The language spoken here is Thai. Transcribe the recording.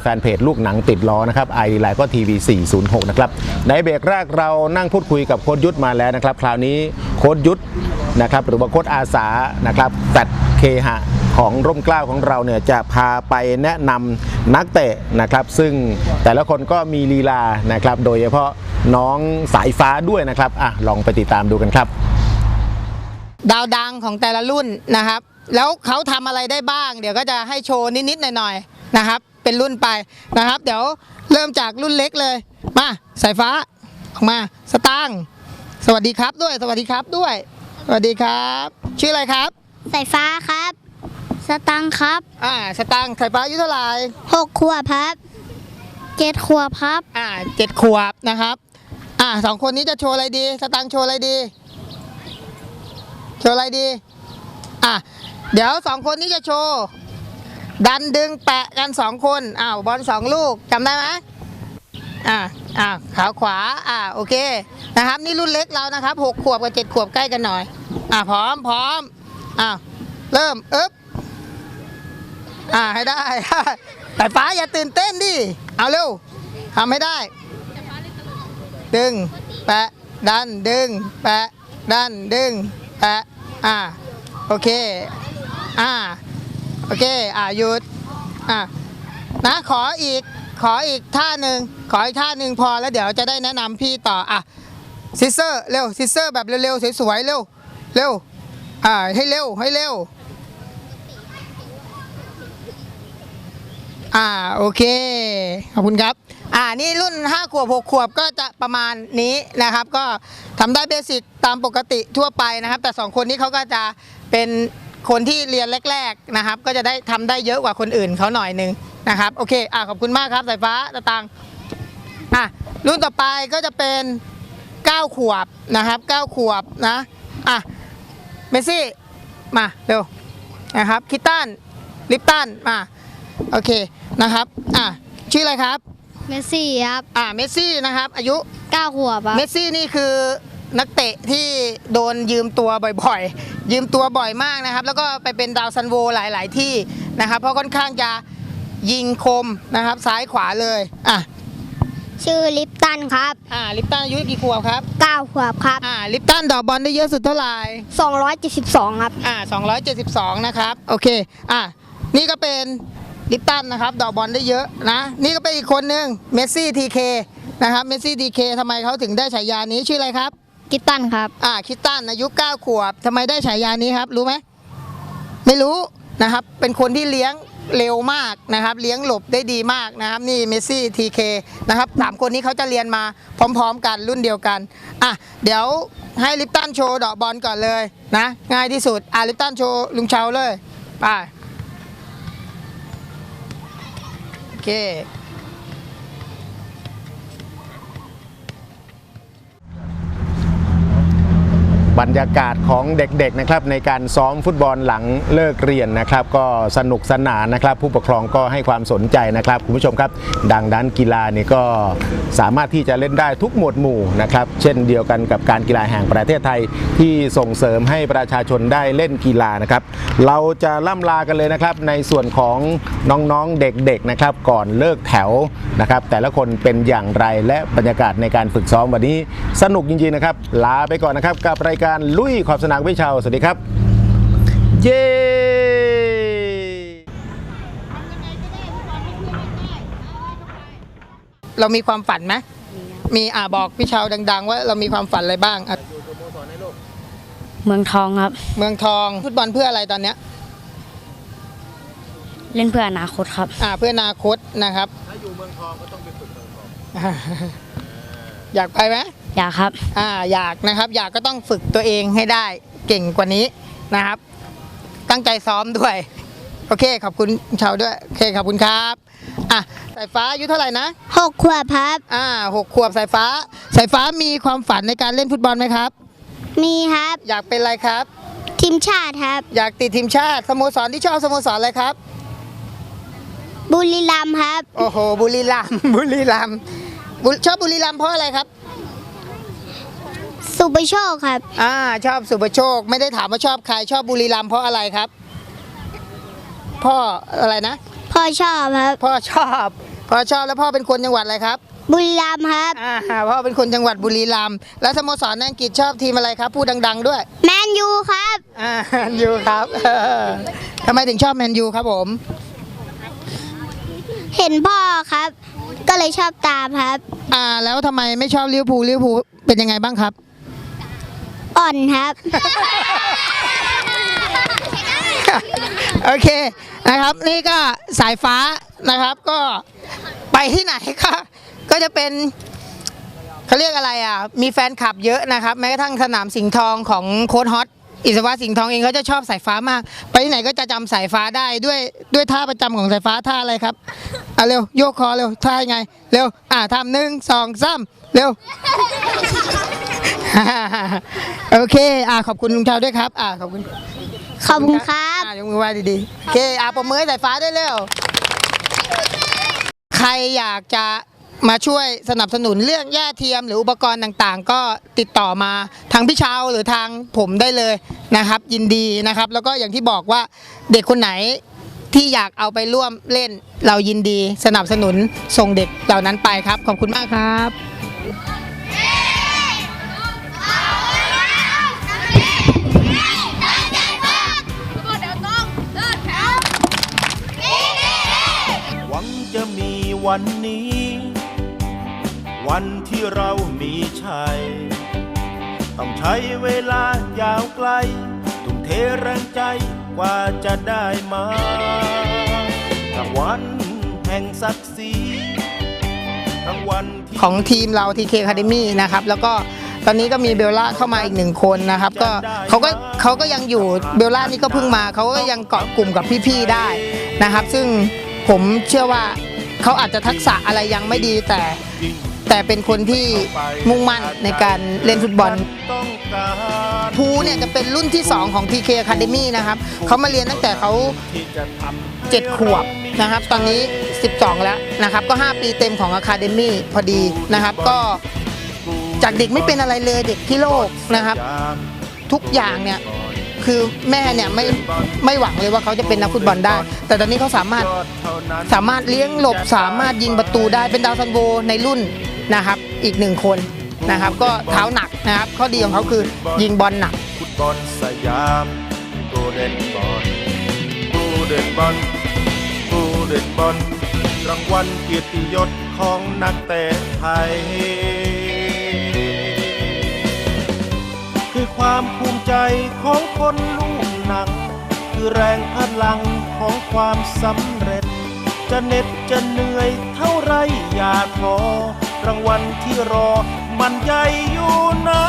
แฟนเพจลูกหนังติดล้อนะครับไอดีไลน์ก็ทีวี406 นะครับ ในเบรกแรกเรานั่งพูดคุยกับโค้ดยุทธมาแล้วนะครับ คราวนี้โค้ดยุทธนะครับหรือว่าโค้ดอาสานะครับตัดเคหะของร่มเกล้าของเราเนี่ยจะพาไปแนะนำนักเตะนะครับ ซึ่งแต่ละคนก็มีลีลานะครับ โดยเฉพาะน้องสายฟ้าด้วยนะครับอะลองไปติดตามดูกันครับ ดาวดังของแต่ละรุ่นนะครับ แล้วเขาทำอะไรได้บ้าง เดี๋ยวก็จะให้โชว์นิดๆหน่อยๆนะครับ เป็นรุ่นไปนะครับ เดี๋ยวเริ่มจากรุ่นเล็กเลย มาสายฟ้าออกมาสตางค์สวัสดีครับด้วย สวัสดีครับด้วย สวัสดีครับ ชื่ออะไรครับ สายฟ้าครับ สตังค์ครับอ่าสตางค์สายฟ้าอายุเท่าไหร่หกขวบครับเจ็ดขวบครับ อ่าเจ็ดขวบนะครับอ่าสองคนนี้จะโชว์อะไรดี สตางค์โชว์อะไรดี โชว์อะไรดี อะเดี๋ยวสองคนนี้จะโชว์ ดันดึงแปะกันสองคนอ้าวบอลสองลูกจำได้ไหมอ่าอ่าขาขวาอ่าโอเคนะครับ นี่รุ่นเล็กเรานะครับหกขวบกับเจ็ดขวบใกล้กันหน่อย อ่าพร้อมพร้อมอ่าเริ่มอึ๊บอ่าให้ได้แต่ฟ้าอย่าตื่นเต้นดิเอาเร็วทำให้ได้ ดึง แปะ ดันดึง แปะ ดันดึง แปะ อ่าโอเค อ่า โอเค อ่าหยุด อ่านะ ขออีก ขออีกท่าหนึ่ง ขออีกท่าหนึ่งพอแล้วเดี๋ยวจะได้แนะนำพี่ต่อ อะ ซิสเซอร์ เร็ว ซิสเซอร์แบบเร็วๆ สวยๆ เร็ว เร็ว อ่า ให้เร็ว ให้เร็ว อ่า โอเค ขอบคุณครับ อ่า นี่รุ่น 5 ขวบ 6 ขวบก็จะประมาณนี้นะครับ ก็ทำได้เบสิกตามปกติทั่วไปนะครับ แต่ 2 คนนี้เขาก็จะเป็น คนที่เรียนแรก ๆนะครับ ก็จะได้ทำได้เยอะกว่าคนอื่นเขาหน่อยหนึงนะครับโอเคอ่าขอบคุณมากครับสายฟ้าตะตังอะรุ่นต่อไปก็จะเป็น 9 ขวบนะครับ 9 ขวบนะอะเมสซี่มาเร็วนะครับคิตตันลิปตันมาโอเคนะครับอะชื่ออะไรครับเมสซี่ครับอ่าเมสซี่นะครับอายุเก้าขวบครับเมสซี่นี่คือ นักเตะที่โดนยืมตัวบ่อยๆ ยืมตัวบ่อยมากนะครับ แล้วก็ไปเป็นดาวซันโวหลายๆที่นะครับ เพราะค่อนข้างจะยิงคมนะครับซ้ายขวาเลยอะชื่อลิปตันครับ อ่าลิปตันอายุกี่ขวบครับเก้าขวบครับ อ่าลิปตันดอกบอลได้เยอะสุดเท่าไหร่สองร้อยเจ็ดสิบสองครับ อ่า272 นะครับ โอเค อะนี่ก็เป็นลิปตันนะครับ ดอกบอลได้เยอะนะ นี่ก็เป็นอีกคนหนึ่งเมสซี่ทีเคนะครับ เมสซี่ทีเคทำไมเขาถึงได้ฉายานี้ชื่ออะไรครับ กิตตันครับอ่าคิตตันอายุ9ขวบทำไมได้ฉายานี้ครับ รู้ไหมไม่รู้นะครับ เป็นคนที่เลี้ยงเร็วมากนะครับ เลี้ยงหลบได้ดีมากนะครับ นี่เมสซี่ทีเคนะครับสามคนนี้เขาจะเรียนมาพร้อม ๆ กันรุ่นเดียวกันอะเดี๋ยวให้ลิปตันโชว์ดอกบอลก่อนเลยนะ ง่ายที่สุดอะลิปตันโชว์ลุงเชาเลยไปโอเค บรรยากาศของเด็กๆนะครับในการซ้อมฟุตบอลหลังเลิกเรียนนะครับ ก็สนุกสนานนะครับ ผู้ปกครองก็ให้ความสนใจนะครับคุณผู้ชมครับ ดังนั้นกีฬานี่ก็สามารถที่จะเล่นได้ทุกหมวดหมู่นะครับเช่นเดียวกันกับการกีฬาแห่งประเทศไทยที่ส่งเสริมให้ประชาชนได้เล่นกีฬานะครับ เราจะล่ำลากันเลยนะครับในส่วนของน้องๆเด็กๆนะครับก่อนเลิกแถวนะครับ แต่ละคนเป็นอย่างไรและบรรยากาศในการฝึกซ้อมวันนี้สนุกจริงๆนะครับลาไปก่อนนะครับกับรายการลุยขอบสนามวิชาวสวัสดีครับ เย้เรามีความฝันไหมมีอ่าบอกพี่เชาวดัง ๆ ว่าเรามีความฝันอะไรบ้างอะเมืองทองครับ เมืองทองฟุตบอลเพื่ออะไรตอนเนี้ย เล่นเพื่ออนาคตครับ อ่าเพื่ออนาคตนะครับ ถ้าอยู่เมืองทองก็ต้องไปฝึกเมืองทอง อยากไปไหม อยากครับ อ่าอยากนะครับ อยากก็ต้องฝึกตัวเองให้ได้เก่งกว่านี้นะครับ ตั้งใจซ้อมด้วย โอเค ขอบคุณเชาวด้วย โอเค ขอบคุณครับอะสายฟ้าอายุเท่าไหร่นะหกขวบครับ อ่าหกขวบสายฟ้า สายฟ้ามีความฝันในการเล่นฟุตบอลไหมครับ มีครับ อยากเป็นอะไรครับ ทีมชาติครับ อยากติดทีมชาติสโมสรที่ชอบสโมสรอะไรครับ บุรีรัมย์ครับ โอ้โหบุรีรัมย์บุรีรัมย์บุชอบบุรีรัมย์เพราะอะไรครับ สุปโชคครับ อ่าชอบสุประโชค ไม่ได้ถามว่าชอบใครชอบบุรีรัมย์เพราะอะไรครับ พ่ออะไรนะพพ่อชอบครับ พ่อชอบพ่อชอบแล้วพ่อเป็นคนจังหวัดอะไรครับบุรีรัมย์ครับ อ่าพ่อเป็นคนจังหวัดบุรีรัมย์แล้วสโมสรในอังกฤษชอบทีมอะไรครับพูดดัง ๆ ด้วยแมนยูครับอ่าแมนยูครับเออทำไมถึงชอบแมนยูครับผม เห็นพ่อครับ ก็เลยชอบตามครับ อ่า แล้วทำไมไม่ชอบลิเวอร์พูลลิเวอร์พูลเป็นยังไงบ้างครับ อ่อนครับ โอเคนะครับ นี่ก็สายฟ้านะครับก็ไปที่ไหนก็ก็จะเป็นเขาเรียกอะไรอะ มีแฟนคลับเยอะนะครับ แม้กระทั่งสนามสิงห์ทองของโค้ดฮอตอิสวะสิงห์ทองเองเขาจะชอบสายฟ้ามาก ไปที่ไหนก็จะจำสายฟ้าได้ด้วยด้วยท่าประจำของสายฟ้าท่าอะไรครับอะเร็วโยกคอเร็วท่ายังไง เร็วอะทำหนึ่งสองสามเร็ว โอเค อะขอบคุณลุงเชาด้วยครับ อะขอบคุณขอบคุณครับอะยกมือไหว้ดีๆ โอเค อะปรบมือให้สายฟ้าด้วยเร็ว ใครอยากจะมาช่วยสนับสนุนเรื่องหญ้าเทียมหรืออุปกรณ์ต่างๆ ก็ติดต่อมาทางพี่เชาหรือทางผมได้เลยนะครับ ยินดีนะครับ แล้วก็อย่างที่บอกว่าเด็กคนไหนที่อยากเอาไปร่วมเล่นเรายินดีสนับสนุนส่งเด็กเหล่านั้นไปครับ ขอบคุณมากครับ วันนี้ วันที่เรามีชัย ต้องใช้เวลายาวไกล ทุ่มเทแรงใจกว่าจะได้มาทั้งวันแห่งศักดิ์ศรีทั้งวันที่ของทีมเรา TK Academy นะครับ แล้วก็ตอนนี้ก็มีเบลล่าเข้ามาอีกหนึ่งคนนะครับ ก็เขาก็เขาก็ยังอยู่เบลล่านี่ก็เพิ่งมาเขาก็ยังเกาะกลุ่มกับพี่ๆได้นะครับ ซึ่งผมเชื่อว่า เขาอาจจะทักษะอะไรยังไม่ดีแต่ แต่เป็นคนที่มุ่งมั่นในการเล่นฟุตบอลภูเนี่ยจะเป็นรุ่นที่ 2 ของ TK Academy นะครับเขามาเรียนตั้งแต่เขาที่จะทำเจ็ดขวบนะครับ ตอนนี้ 12 แล้วนะครับ ก็ 5 ปีเต็มของ Academy พอดีนะครับ ก็จากเด็กไม่เป็นอะไรเลยเด็กที่โลกนะครับ ทุกอย่างเนี่ย คือแม่เนี่ยไม่ไม่หวังเลยว่าเขาจะเป็นนักฟุตบอลได้ แต่ตอนนี้เขาสามารถสามารถเลี้ยงหลบสามารถยิงประตูได้เป็นดาวซันโวในรุ่นนะครับ อีกหนึ่งคนนะครับ ก็เท้าหนักนะครับข้อดีของเขาคือยิงบอลหนักฟุตบอลสยามโกเด้นบอลโกเด้นบอลโกเด้นบอลรางวัลเกียรติยศของนักเตะไทย ความภูมิใจของคนลูกหนัง คือแรงพลังของความสำเร็จ จะเหน็ดจะเหนื่อยเท่าไรอย่าท้อรางวัลที่รอมันใหญ่อยู่นะ